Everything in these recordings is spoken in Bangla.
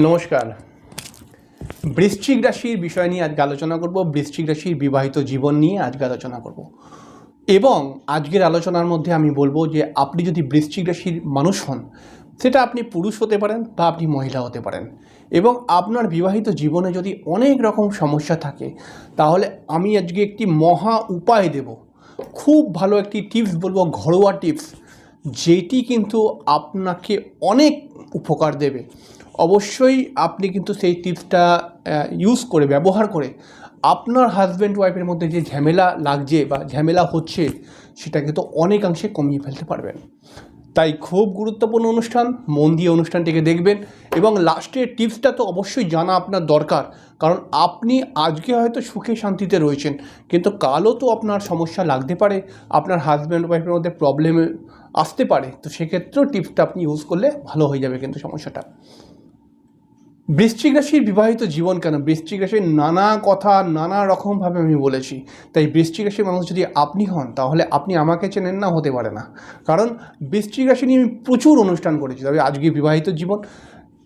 নমস্কার। বৃশ্চিক রাশির বিষয় নিয়ে আজকে আলোচনা করব, বৃশ্চিক রাশির বিবাহিত জীবন নিয়ে আজকে আলোচনা করব। এবং আজকের আলোচনার মধ্যে আমি বলব যে, আপনি যদি বৃশ্চিক রাশির মানুষ হন, সেটা আপনি পুরুষ হতে পারেন বা আপনি মহিলা হতে পারেন। এবং আপনার বিবাহিত জীবনে যদি অনেক রকম সমস্যা থাকে, তাহলে আমি আজকে একটি মহা উপায় দেব। খুব ভালো একটি টিপস বলব, ঘরোয়া টিপস, যেটি কিন্তু আপনাকে অনেক উপকার দেবে। অবশ্যই আপনি কিন্তু সেই টিপসটা ইউজ করে, ব্যবহার করে আপনার হাজব্যান্ড ওয়াইফের মধ্যে যে ঝামেলা লাগছে বা ঝামেলা হচ্ছে, সেটা কিন্তু অনেকাংশে কমিয়ে ফেলতে পারবেন। তাই খুব গুরুত্বপূর্ণ অনুষ্ঠান, মন দিয়ে অনুষ্ঠানটিকে দেখবেন এবং লাস্টের টিপসটা তো অবশ্যই জানা আপনার দরকার। কারণ আপনি আজকে হয়তো সুখে শান্তিতে রয়েছেন, কিন্তু কালও তো আপনার সমস্যা লাগতে পারে, আপনার হাজব্যান্ড ওয়াইফের মধ্যে প্রবলেম আসতে পারে। তো সেক্ষেত্রেও টিপসটা আপনি ইউজ করলে ভালো হয়ে যাবে কিন্তু সমস্যাটা। বৃশ্চিক রাশির বিবাহিত জীবন কেন? বৃশ্চিক রাশির নানা কথা, নানা রকমভাবে আমি বলেছি। তাই বৃশ্চিক রাশির মানুষ যদি আপনি হন, তাহলে আপনি আমাকে চেনেন না, হতে পারে না। কারণ বৃশ্চিক রাশি নিয়ে আমি প্রচুর অনুষ্ঠান করেছি। তবে আজকে বিবাহিত জীবন,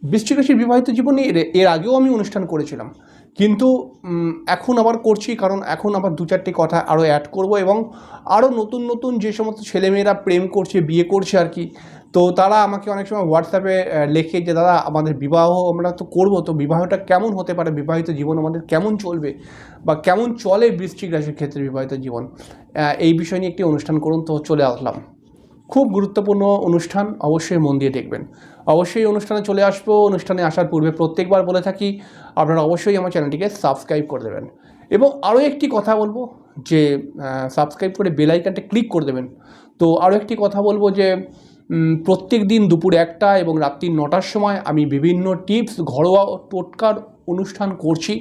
বৃশ্চিক রাশির বিবাহিত জীবনে এর এর আগেও আমি অনুষ্ঠান করেছিলাম। কিন্তু এখন আবার করছি, কারণ এখন আবার দু চারটি কথা আরও অ্যাড করব এবং আরও নতুন নতুন যে সমস্ত ছেলেমেয়েরা প্রেম করছে, বিয়ে করছে আর কি তো তারা আমাকে অনেক সময় হোয়াটসঅ্যাপে লেখে যে, দাদা, আমাদের বিবাহ আমরা তো করব, তো বিবাহটা কেমন হতে পারে? বিবাহিত জীবন আমাদের কেমন চলবে? বা কেমন চলে বৃশ্চিক রাশির ক্ষেত্রে বিবাহিত জীবন? এই বিষয় নিয়ে একটি অনুষ্ঠান করুন, তো চলে আসলাম। খুব গুরুত্বপূর্ণ অনুষ্ঠান, অবশ্যই মন দিয়ে দেখবেন। অবশ্যই অনুষ্ঠানে চলে আসব। অনুষ্ঠানে আসার পূর্বে প্রত্যেকবার বলে থাকি, আপনারা অবশ্যই আমার চ্যানেলটিকে সাবস্ক্রাইব করে দেবেন। এবং আরও একটি কথা বলব যে সাবস্ক্রাইব করে বেল আইকনটা ক্লিক করে দেবেন। তো আরও একটি কথা বলব যে প্রত্যেক দিন দুপুর একটা এবং রাত্রি নটার সময় আমি বিভিন্ন টিপস, ঘরোয়া টোটকার অনুষ্ঠান করছি।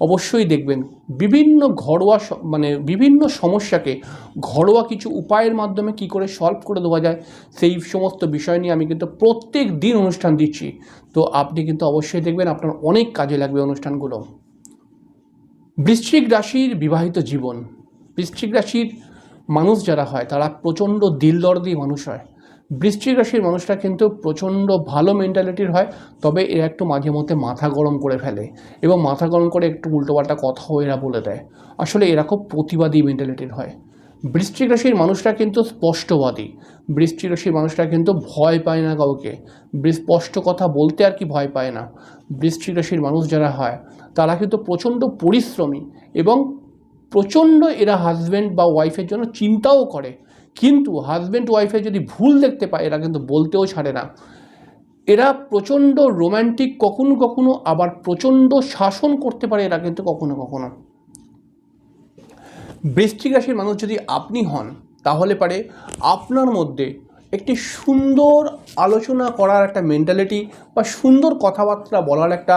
অবশ্যই দেখবেন বিভিন্ন ঘরোয়া মানে বিভিন্ন সমস্যাকে ঘরোয়া কিছু উপায়ের মাধ্যমে কি করে সলভ করে দেওয়া যায়, সেই সমস্ত বিষয় নিয়ে আমি কিন্তু প্রত্যেক দিন অনুষ্ঠান দিচ্ছি। তো আপনি কিন্তু অবশ্যই দেখবেন আপনার অনেক কাজে লাগবে অনুষ্ঠানগুলো। বৃশ্চিক রাশির বিবাহিত জীবন। বৃশ্চিক রাশির মানুষ যারা হয়, তারা প্রচণ্ড দিল দর্দি মানুষ হয়। বৃশ্চিক রাশির মানুষরা কিন্তু প্রচণ্ড ভালো মেন্টালিটির হয়, তবে এরা একটু মাঝে মধ্যে মাথা গরম করে ফেলে এবং মাথা গরম করে একটু উল্টোপাল্টা কথাও এরা বলে দেয়। আসলে এরা খুব প্রতিবাদী মেন্টালিটির হয়। বৃশ্চিক রাশির মানুষরা কিন্তু স্পষ্টবাদী। বৃশ্চিক রাশির মানুষরা কিন্তু ভয় পায় না কাউকে। স্পষ্ট কথা বলতে আর কি ভয় পায় না। বৃশ্চিক রাশির মানুষ যারা হয়, তারা কিন্তু প্রচণ্ড পরিশ্রমী এবং প্রচণ্ড এরা হাজব্যান্ড বা ওয়াইফের জন্য চিন্তাও করে কিন্তু হাজব্যান্ড ওয়াইফে যদি ভুল দেখতে পায়, এরা কিন্তু বলতেও ছাড়ে না। এরা প্রচণ্ড রোম্যান্টিক কখনো কখনো আবার প্রচণ্ড শাসন করতে পারে, এরা কিন্তু কখনো কখনো। বৃশ্চিক রাশির মানুষ যদি আপনি হন, তাহলে পারে আপনার মধ্যে একটি সুন্দর আলোচনা করার একটা মেন্টালিটি বা সুন্দর কথাবার্তা বলার একটা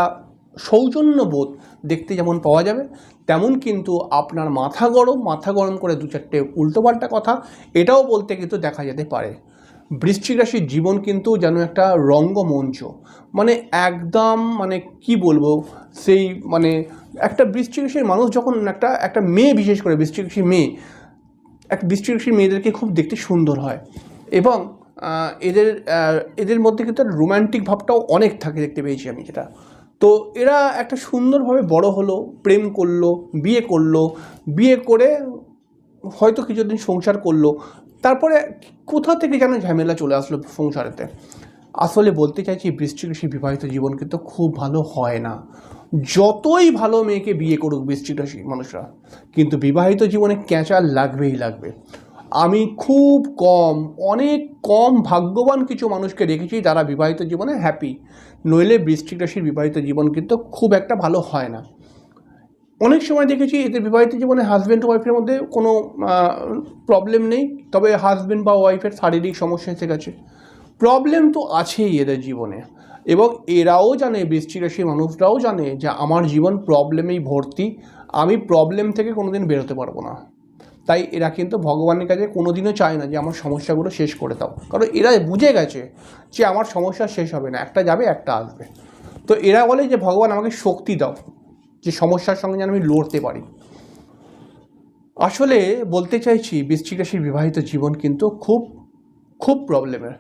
সৌজন্যবোধ দেখতে যেমন পাওয়া যাবে, তেমন কিন্তু আপনার মাথা গরম মাথা গরম করে দু চারটে উল্টোপাল্টা কথা, এটাও বলতে কিন্তু দেখা যেতে পারে। বৃশ্চিক রাশির জীবন কিন্তু যেন একটা রঙ্গমঞ্চ মানে একদম মানে কি বলব, সেই মানে একটা বৃশ্চিক রাশির মানুষ যখন একটা একটা মেয়ে বিশেষ করে, বৃশ্চিক রাশির মেয়ে, এক বৃষ্টিক রাশির মেয়েদেরকে খুব দেখতে সুন্দর হয় এবং এদের এদের মধ্যে কিন্তু রোম্যান্টিক ভাবটাও অনেক থাকে দেখতে পেয়েছি আমি যেটা। তো এরা একটা সুন্দরভাবে বড় হলো, প্রেম করল, বিয়ে করল, বিয়ে করে হয়তো কিছুদিন সংসার করল। তারপরে কোথা থেকে যেন ঝামেলা চলে আসলো সংসারেতে? আসলে বলতে চাইছি, বৃশ্চিক রাশির বিবাহিত জীবন কিন্তু খুব ভালো হয় না। যতই ভালো মেয়েকে বিয়ে করুক বৃশ্চিক রাশি মানুষরা, কিন্তু বিবাহিত জীবনে ক্যাঁচা লাগবেই লাগবে। আমি খুব কম, অনেক কম ভাগ্যবান কিছু মানুষকে দেখেছি যারা বিবাহিত জীবনে হ্যাপি নইলে বৃশ্চিক রাশির বিবাহিত জীবন কিন্তু খুব একটা ভালো হয় না। অনেক সময় দেখেছি এদের বিবাহিত জীবনে হাজব্যান্ড ওয়াইফের মধ্যে কোনো প্রবলেম নেই, তবে হাজব্যান্ড বা ওয়াইফের শারীরিক সমস্যা এসে গেছে। প্রবলেম তো আছেই এদের জীবনে। এবং এরাও জানে বৃষ্টি রাশির মানুষরাও জানে যে আমার জীবন প্রবলেমেই ভর্তি, আমি প্রবলেম থেকে কোনোদিন বেরোতে পারব না। তাই এরা কিন্তু ভগবানের কাছে কোনোদিনও চায় না যে আমার সমস্যাগুলো শেষ করে দাও। কারণ এরা বুঝে গেছে যে আমার সমস্যা শেষ হবে না, একটা যাবে, একটা আসবে। তো এরা বলে যে, ভগবান, আমাকে শক্তি দাও যে সমস্যার সঙ্গে যেন আমি লড়তে পারি। আসলে বলতে চাইছি, বৃশ্চিক রাশির বিবাহিত জীবন কিন্তু খুব খুব প্রবলেমের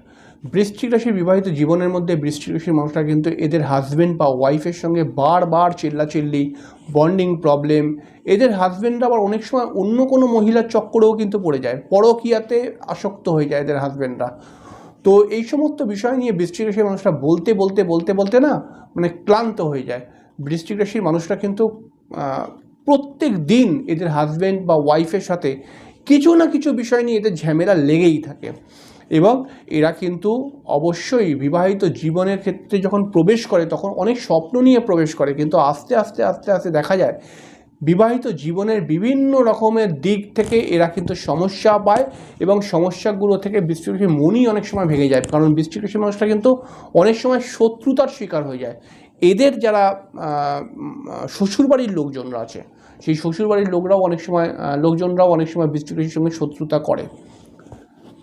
বৃশ্চিক রাশির বিবাহিত জীবনের মধ্যে বৃশ্চিক রাশির মানুষরা কিন্তু এদের হাজব্যান্ড বা ওয়াইফের সঙ্গে বারবার চিল্লাচিল্লি বন্ডিং প্রবলেম এদের হাজব্যান্ডরা আবার অনেক সময় অন্য কোনো মহিলার চক্করেও কিন্তু পড়ে যায়, পরকীয়াতে আসক্ত হয়ে যায় এদের হাজব্যান্ডরা তো এই সমস্ত বিষয় নিয়ে বৃশ্চিক রাশির মানুষরা বলতে বলতে বলতে বলতে না মানে ক্লান্ত হয়ে যায়। বৃশ্চিক রাশির মানুষরা কিন্তু প্রত্যেক দিন এদের হাজব্যান্ড বা ওয়াইফের সাথে কিছু না কিছু বিষয় নিয়ে এদের ঝামেলা লেগেই থাকে। এবং এরা কিন্তু অবশ্যই বিবাহিত জীবনের ক্ষেত্রে যখন প্রবেশ করে, তখন অনেক স্বপ্ন নিয়ে প্রবেশ করে। কিন্তু আস্তে আস্তে আস্তে আস্তে দেখা যায়, বিবাহিত জীবনের বিভিন্ন রকমের দিক থেকে এরা কিন্তু সমস্যা পায় এবং সমস্যাগুলো থেকে বৃষ্টিকৃষির মনই অনেক সময় ভেঙে যায়। কারণ বৃষ্টিকৃষি মানুষটা কিন্তু অনেক সময় শত্রুতার শিকার হয়ে যায়। এদের যারা শ্বশুরবাড়ির লোকজনরা আছে, সেই শ্বশুরবাড়ির লোকরাও অনেক সময় লোকজনরাও অনেক সময় বৃষ্টিকৃষির সঙ্গে শত্রুতা করে।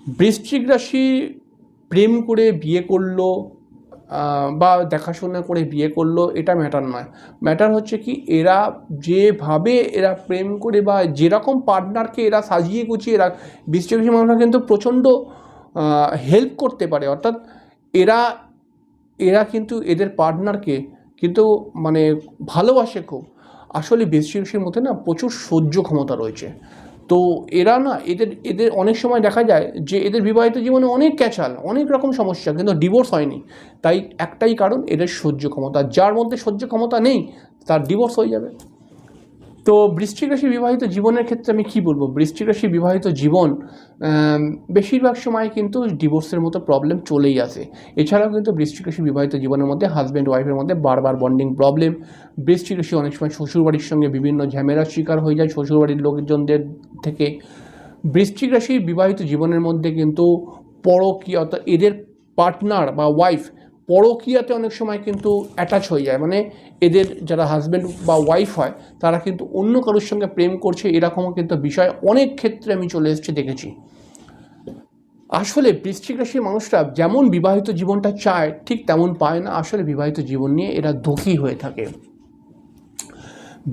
বৃশ্চিক রাশি প্রেম করে বিয়ে করল বা দেখাশোনা করে বিয়ে করল, এটা ম্যাটার নয়। ম্যাটার হচ্ছে কি, এরা যেভাবে এরা প্রেম করে বা যেরকম পার্টনারকে এরা সাজিয়ে গুছিয়ে এরা রাশির মানুষরা কিন্তু প্রচণ্ড হেল্প করতে পারে। অর্থাৎ এরা এরা কিন্তু এদের পার্টনারকে কিন্তু মানে ভালোবাসে খুব। আসলে রাশির মধ্যে না প্রচুর সহ্য ক্ষমতা রয়েছে। তো এরা না এদের এদের অনেক সময় দেখা যায় যে এদের বিবাহিত জীবনে অনেক ক্যাচাল, অনেক রকম সমস্যা, কিন্তু ডিভোর্স হয়নি। তাই একটাই কারণ এদের সহ্য ক্ষমতা, যার মধ্যে সহ্য ক্ষমতা নেই, তার ডিভোর্স হয়ে যাবে। তো বৃশ্চিক রাশি বিবাহিত জীবনের ক্ষেত্রে আমি কি বলব? বৃশ্চিক রাশি বিবাহিত জীবন বেশিরভাগ সময় কিন্তু ডিভোর্সের মতো প্রবলেম চলেই আসে। এছাড়াও কিন্তু বৃশ্চিক রাশি বিবাহিত জীবনের মধ্যে হাজব্যান্ড ওয়াইফের মধ্যে বারবার বন্ডিং প্রবলেম বৃশ্চিক রাশি অনেক সময় শ্বশুরবাড়ির সঙ্গে বিভিন্ন ঝামেলার শিকার হয়ে যায় শ্বশুরবাড়ির লোকজনদের থেকে। বৃশ্চিক রাশির বিবাহিত জীবনের মধ্যে কিন্তু পরকীয়তা এদের পার্টনার বা ওয়াইফ পরকীয়াতে অনেক সময় কিন্তু অ্যাটাচ হয়ে যায়। মানে এদের যারা হাজব্যান্ড বা ওয়াইফ হয়, তারা কিন্তু অন্য কারোর সঙ্গে প্রেম করছে, এরকমও কিন্তু বিষয়। অনেক ক্ষেত্রে আমি চলে এসেছি, দেখেছি। আসলে বৃশ্চিক রাশির মানুষরা যেমন বিবাহিত জীবনটা চায়, ঠিক তেমন পায় না। আসলে বিবাহিত জীবন নিয়ে এরা দুঃখী হয়ে থাকে।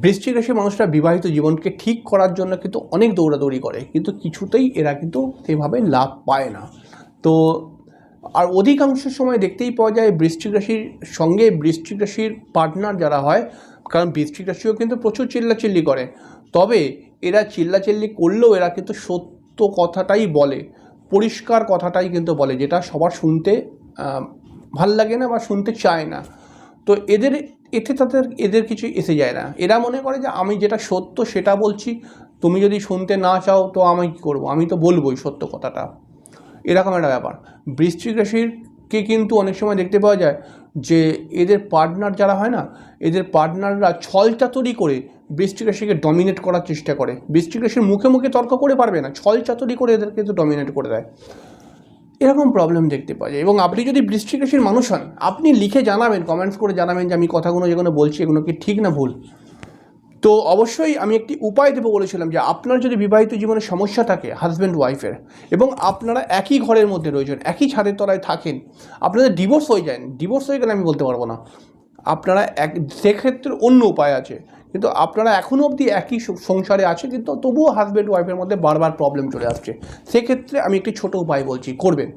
বৃশ্চিক রাশির মানুষরা বিবাহিত জীবনকে ঠিক করার জন্য কিন্তু অনেক দৌড়াদৌড়ি করে, কিন্তু কিছুতেই এরা কিন্তু সেভাবে লাভ পায় না। তো আর অধিকাংশ সময় দেখতেই পাওয়া যায় বৃশ্চিক রাশির সঙ্গে বৃশ্চিক রাশির পার্টনার যারা হয়, কারণ বৃশ্চিক রাশিও কিন্তু প্রচুর চিল্লাচিল্লি করে। তবে এরা চিল্লাচিল্লি করলেও এরা কিন্তু সত্য কথাটাই বলে, পরিষ্কার কথাটাই কিন্তু বলে, যেটা সবার শুনতে ভালো লাগে না বা শুনতে চায় না। তো এদের, এতে তাদের, এদের কিছু এসে যায় না। এরা মনে করে যে আমি যেটা সত্য সেটা বলছি, তুমি যদি শুনতে না চাও তো আমি কী করব? আমি তো বলবোই সত্য কথাটা। এরকম একটা ব্যাপার। বৃশ্চিক রাশিরকে কিন্তু অনেক সময় দেখতে পাওয়া যায় যে এদের পার্টনার যারা হয় না, এদের পার্টনাররা ছলচাতুরি করে বৃশ্চিক রাশিকে ডমিনেট করার চেষ্টা করে। বৃশ্চিক রাশির মুখে মুখে তর্ক করে পারবে না, ছলচাতুরি করে এদেরকে কিন্তু ডমিনেট করে দেয়। এরকম প্রবলেম দেখতে পাওয়া যায়। এবং আপনি যদি বৃশ্চিক রাশির মানুষ হন, আপনি লিখে জানাবেন কমেন্টস করে জানাবেন যে আমি কথাগুলো যেগুলো বলছি এগুলো কি ঠিক না ভুল? তো অবশ্যই আমি একটি উপায় দেবো বলেছিলাম যে আপনার যদি বিবাহিত জীবনে সমস্যা থাকে হাজব্যান্ড ওয়াইফের এবং আপনারা একই ঘরের মধ্যে রয়েছেন, একই ছাদের তলায় থাকেন, আপনাদের ডিভোর্স হয়ে যায় ডিভোর্স হয়ে গেলে আমি বলতে পারব না। আপনারা এক, সেক্ষেত্রে অন্য উপায় আছে। কিন্তু আপনারা এখনও অবধি একই সংসারে আছে, কিন্তু তবুও হাজব্যান্ড ওয়াইফের মধ্যে বারবার প্রবলেম চলে আসছে। সেক্ষেত্রে আমি একটি ছোট উপায় বলছি, করবেন।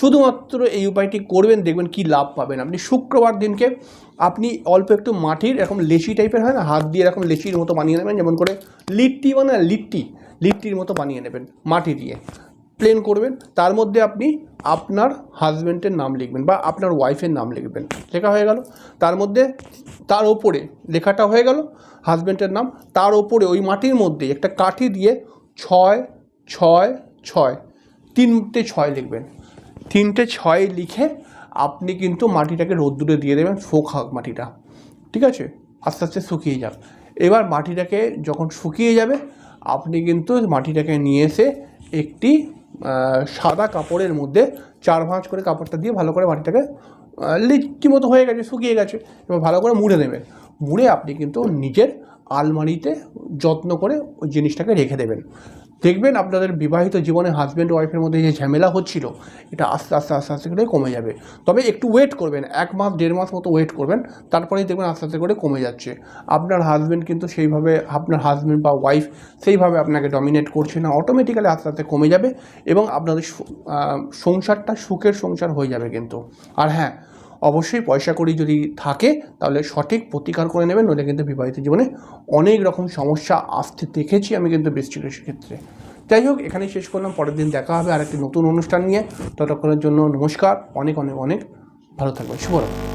শুধুমাত্র এই উপায়টি করবেন, দেখবেন কি লাভ পাবেন। আপনি শুক্রবার দিনকে আপনি অল্প একটু মাটির এরকম লেচি টাইপের হয় না, হাত দিয়ে এরকম লেচির মতো বানিয়ে নেবেন, যেমন করে লিট্টি মানে লিট্টি, লিট্টির মতো বানিয়ে নেবেন মাটি দিয়ে। প্লেন করবেন, তার মধ্যে আপনি আপনার হাজব্যান্ডের নাম লিখবেন বা আপনার ওয়াইফের নাম লিখবেন। লেখা হয়ে গেল। তার মধ্যে তার ওপরে লেখাটা হয়ে গেল হাজব্যান্ডের নাম। তার ওপরে ওই মাটির মধ্যে একটা কাঠি দিয়ে ছয় ছয় ছয়, তিনটে ছয় লিখবেন। তিনটে ছয় লিখে আপনি কিন্তু মাটিটাকে রোদ্দুরে দিয়ে দেবেন, শোক মাটিটা। ঠিক আছে? আস্তে আস্তে শুকিয়ে যাক। এবার মাটিটাকে যখন শুকিয়ে যাবে, আপনি কিন্তু মাটিটাকে নিয়ে এসে একটি সাদা কাপড়ের মধ্যে চার ভাঁজ করে কাপড়টা দিয়ে ভালো করে মাটিটাকে লিচ্চি মতো হয়ে গেছে, শুকিয়ে গেছে। এবার ভালো করে মুড়ে দেবেন মুড়ে আপনি কিন্তু নিজের আলমারিতে যত্ন করে ওই জিনিসটাকে রেখে দেবেন। দেখবেন আপনাদের বিবাহিত জীবনে হাজব্যান্ড ওয়াইফের মধ্যে যে ঝামেলা হচ্ছিল, এটা আস্তে আস্তে আস্তে আস্তে করে কমে যাবে। তবে একটু ওয়েট করবেন, এক মাস, দেড় মাস মতো ওয়েট করবেন, তারপরেই দেখবেন আস্তে আস্তে করে কমে যাচ্ছে। আপনার হাজব্যান্ড কিন্তু সেইভাবে, আপনার হাজব্যান্ড বা ওয়াইফ সেইভাবে আপনাকে ডমিনেট করছে না অটোমেটিক্যালি আস্তে আস্তে কমে যাবে এবং আপনাদের সংসারটা সুখের সংসার হয়ে যাবে কিন্তু। আর হ্যাঁ অবশ্যই পয়সা করি যদি থাকে, তাহলে সঠিক প্রতিকার করে নেবেন, নইলে কিন্তু বিবাহিত জীবনে অনেক রকম সমস্যা আসতে দেখেছি আমি কিন্তু বৃষ্টি ক্ষেত্রে। যাই হোক, এখানেই শেষ করলাম, পরের দিন দেখা হবে আর একটি নতুন অনুষ্ঠান নিয়ে। ততক্ষণের জন্য নমস্কার, অনেক অনেক অনেক, ভালো থাকবেন, শুভরাত্রি।